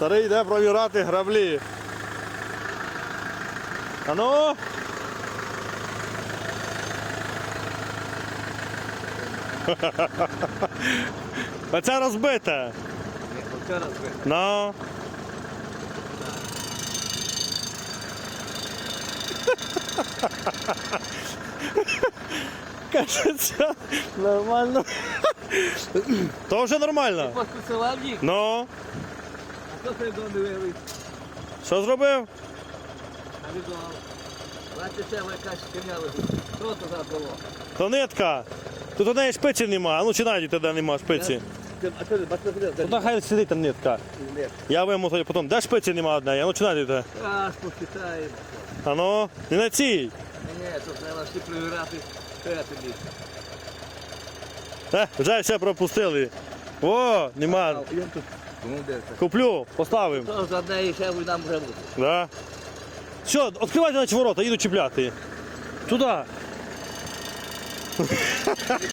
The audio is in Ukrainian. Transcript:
Старий йде провірати граблі. А ну. Оця розбита. Ні, оце розбив. Ну. Каже, це нормально. То вже нормально. Посписував їх, Ну, то ти донедивились. що зробив? А відомо. Бачите, це якась херня лежить. Що то за було? То нитка. Тут у неї шпиці нема. Ну чи навіть тоді нема шпиці. А що ти, бачите, де? Тут хай сидить там нитка. Я вийму тоді потім. Де шпиці нема одної? А ну чи навіть. Раз поспитаємо. А ну, не на цій. Ні, тут треба всі перевіряти. Що я? Е, вже все пропустили. О, нема. Куплю, поставимо. То за неї ще ви нам вже буде. Да. Все, відкривайте наче ворота, їду чіпляти. Туди.